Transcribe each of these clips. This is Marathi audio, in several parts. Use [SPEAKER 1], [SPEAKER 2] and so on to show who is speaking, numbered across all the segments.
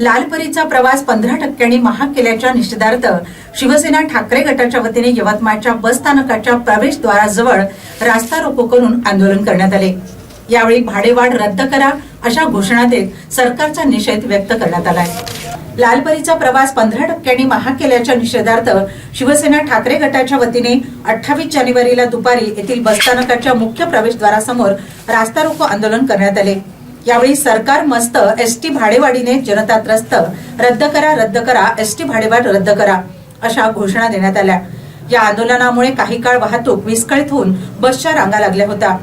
[SPEAKER 1] लालपरीचा प्रवास पंधरा टक्क्यांनी महाग केल्याच्या निषेधार्थ शिवसेना ठाकरे गटाच्या वतीने यवतमाळच्या बसस्थानकाच्या प्रवेशद्वाराजवळ रास्ता रोको करून आंदोलन करण्यात आले. यावेळी भाडेवाढ रद्द करा अशा घोषणा देत सरकारचा निषेध व्यक्त करण्यात आलाय. लालपरीचा प्रवास पंधरा टक्क्यांनी महाग केल्याच्या निषेधार्थ शिवसेना ठाकरे गटाच्या वतीने अठ्ठावीस जानेवारीला दुपारी येथील बसस्थानकाच्या मुख्य प्रवेशद्वारासमोर रास्ता रोको आंदोलन करण्यात आले. यावेळी सरकार मस्त एसटी भाडेवाढीने जनता त्रस्त रद्द करा रद्द करा. एसटी भाडेवाढ रद्द करा. अशा घोषणा देण्यात आल्या. या आंदोलनामुळे काही काळ वाहतूक विस्कळीत होऊन बसच्या रांगा लागल्या होत्या.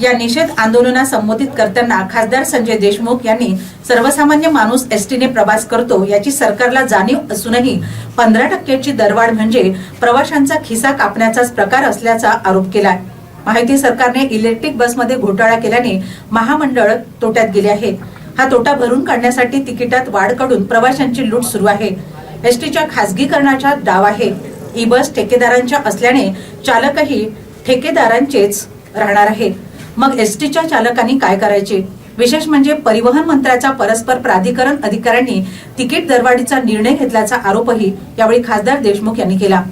[SPEAKER 1] या निषेध आंदोलनास संबोधित करताना खासदार संजय देशमुख यांनी सर्वसामान्य माणूस एसटीने प्रवास करतो याची सरकारला जाणीव असूनही पंधरा टक्क्याची दरवाढ म्हणजे प्रवाशांचा खिसा कापण्याचाच प्रकार असल्याचा आरोप केलाय. माहिती सरकारने इलेक्ट्रिक बसमध्ये घोटाळा केल्याने महामंडळ तोट्यात गेले आहे. हा तोटा भरून काढण्यासाठी तिकिटात वाढ करून प्रवाशांची लूट सुरू आहे. एसटीच्या खासगीकरणाचा डाव आहे. ई बस ठेकेदारांच्या असल्याने चालकही ठेकेदारांचेच राहणार आहेत मग एसटीच्या चालकांनी काय करायचे? विशेष म्हणजे परिवहन मंत्र्याचा परस्पर प्राधिकरण अधिकाऱ्यांनी तिकीट दरवाढीचा निर्णय घेतल्याचा आरोपही यावेळी खासदार देशमुख यांनी केला.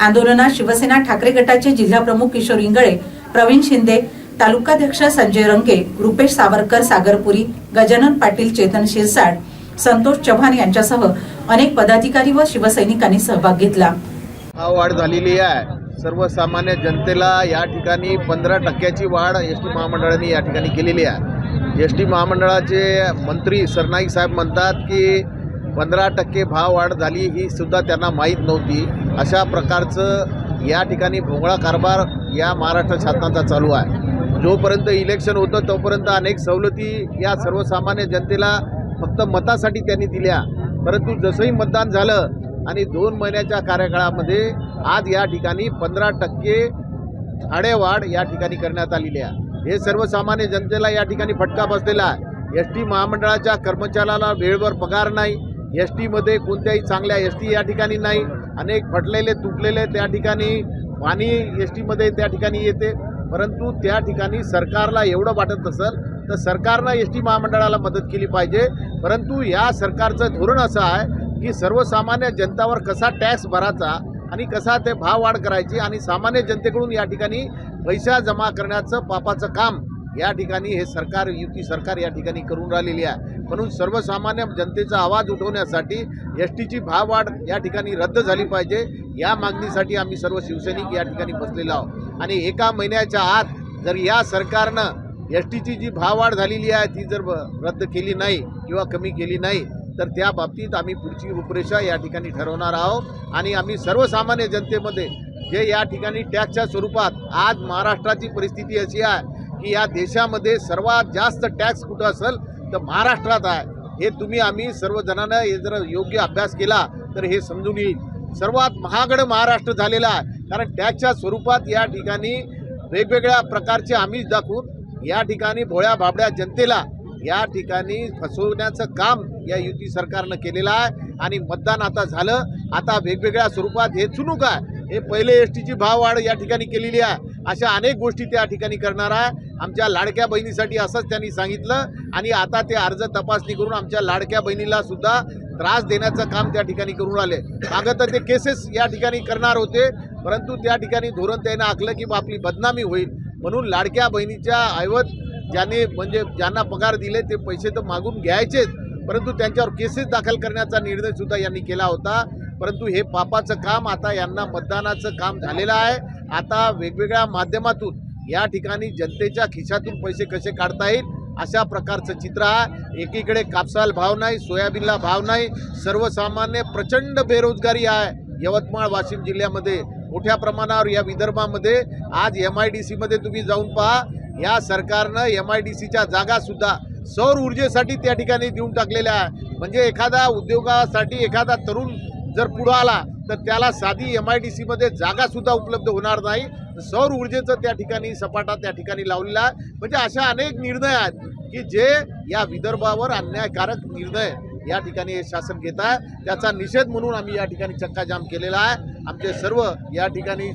[SPEAKER 1] आंदोलनात शिवसेना ठाकरे गटाचे जिल्हाप्रमुख किशोर इंगळे प्रवीण शिंदे तालुकाध्यक्ष संजय रंगे रुपेश सावरकर सागरपुरी गजानन पाटील चेतन शिरसाट संतोष चव्हाण यांच्यासह अनेक पदाधिकारी व शिवसैनिकांनी सहभाग घेतला.
[SPEAKER 2] हा वाढ झालेली आहे. सर्वसामान्य जनतेला या ठिकाणी पंधरा टक्क्याची वाढ एस टी महामंडळाने या ठिकाणी केलेली आहे. एस टी महामंडळाचे मंत्री सरनाईक साहेब म्हणतात की पंधरा टक्के भाववाढ झाली ही सुद्धा त्यांना माहीत नव्हती. अशा प्रकारचं या ठिकाणी भोंगळा कारभार या महाराष्ट्र शासनाचा चालू आहे. जोपर्यंत इलेक्शन होतं तोपर्यंत अनेक सवलती या सर्वसामान्य जनतेला फक्त मतासाठी त्यांनी दिल्या. परंतु जसंही मतदान झालं आणि दोन महिन्याच्या कार्यकाळामध्ये आज या ठिकाणी पंधरा टक्के भाडेवाढ या ठिकाणी करण्यात आलेली आहे. हे सर्वसामान्य जनतेला या ठिकाणी फटका बसलेला आहे. एस टी महामंडळाच्या कर्मचाऱ्याला वेळेवर पगार नाही. एस टीमध्ये कोणत्याही चांगल्या एस टी या ठिकाणी नाही. अनेक फटलेले तुटलेले त्या ठिकाणी पाणी एस टीमध्ये त्या ठिकाणी येते. परंतु त्या ठिकाणी सरकारला एवढं वाटत असेल तर सरकारनं एस टी महामंडळाला मदत केली पाहिजे. परंतु या सरकारचं धोरण असं आहे की सर्वसामान्य जनतावर कसा टॅक्स भरायचा आणि कसा ते भाव वाढ करायची आणि सामान्य जनतेकडून या ठिकाणी पैसा जमा करण्याचं पापाचं काम या ठिकाणी हे सरकार युती सरकार या ठिकाणी करून राहिलेली आहे. म्हणून सर्वसामान्य जनतेचा आवाज उठवण्यासाठी एस टीची भाववाढ या ठिकाणी रद्द झाली पाहिजे. या मागणीसाठी आम्ही सर्व शिवसैनिक या ठिकाणी बसलेलो आहोत. आणि एका महिन्याच्या आत जर या सरकारनं एस टीची जी भाववाढ झालेली आहे ती जर रद्द केली नाही किंवा कमी केली नाही तर त्या बाबतीत आम्ही पुढची रूपरेषा या ठिकाणी ठरवणार आहोत. आणि आम्ही सर्वसामान्य जनतेमध्ये जे या ठिकाणी टॅक्सच्या स्वरूपात आज महाराष्ट्राची परिस्थिती अशी आहे की या देशामध्ये सर्वात जास्त टॅक्स कुठं असेल तर महाराष्ट्रात आहे. हे तुम्ही आम्ही सर्वजणांना हे जर योग्य अभ्यास केला तर हे समजून येईल. सर्वात महागड महाराष्ट्र झालेला आहे. कारण टॅक्सच्या स्वरूपात या ठिकाणी वेगवेगळ्या प्रकारचे आमिष दाखवून या ठिकाणी भोळ्या भाबड्या जनतेला या ठिकाणी फसवण्याचं काम या युती सरकारनं केलेलं आहे. आणि मतदान आता झालं. आता वेगवेगळ्या स्वरूपात हे चुनूक आहे. हे पहिले एस टीची भाववाढ या ठिकाणी केलेली आहे. अशा अनेक गोष्टी त्या ठिकाणी करणार आहे. आमच्या लाडक्या बहिणीसाठी असंच त्यांनी सांगितलं. आणि आता ते अर्ज तपासणी करून आमच्या लाडक्या बहिणीला सुद्धा त्रास देण्याचं काम त्या ठिकाणी करून आले. मागं तर ते केसेस या ठिकाणी करणार होते. परंतु त्या ठिकाणी धोरण त्यानं आखलं की बा आपली बदनामी होईल. म्हणून लाडक्या बहिणीच्या ऐवत ज्याने म्हणजे ज्यांना पगार दिले ते पैसे तर मागून घ्यायचेच. परंतु त्यांच्यावर केसेस दाखल करण्याचा निर्णय सुद्धा यांनी केला होता. परंतु हे पापाचं काम आता यांना मतदानाचं काम झालेलं आहे. आता वेगवेगळ्या माध्यमातून या ठिकाणी जनतेच्या खिशातून पैसे कसे काढता येईल अशा प्रकारचं चित्र आहे एकीकडे कापसाला भाव नाही सोयाबीनला भाव नाही सर्वसामान्य प्रचंड बेरोजगारी आहे. यवतमाळ वाशिम जिल्ह्यामध्ये मोठ्या प्रमाणावर या विदर्भामध्ये आज एम आय डी सीमध्ये तुम्ही जाऊन पहा. या सरकारनं एम आय डी सीच्या जागासुद्धा सौर ऊर्जेसाठी त्या ठिकाणी देऊन टाकलेल्या आहे. म्हणजे एखादा उद्योगासाठी एखादा तरुण जर पुढं आला तर त्याला साधी एम आय डी सीमध्ये जागासुद्धा उपलब्ध होणार नाही. सौर ऊर्जेचं त्या ठिकाणी सपाटा त्या ठिकाणी लावलेला आहे. म्हणजे अशा अनेक निर्णय आहेत की जे या विदर्भावर अन्यायकारक निर्णय या ठिकाणी हे शासन घेत आहे. त्याचा निषेध म्हणून आम्ही या ठिकाणी चक्काजाम केलेला आहे. आमचे सर्व या ठिकाणी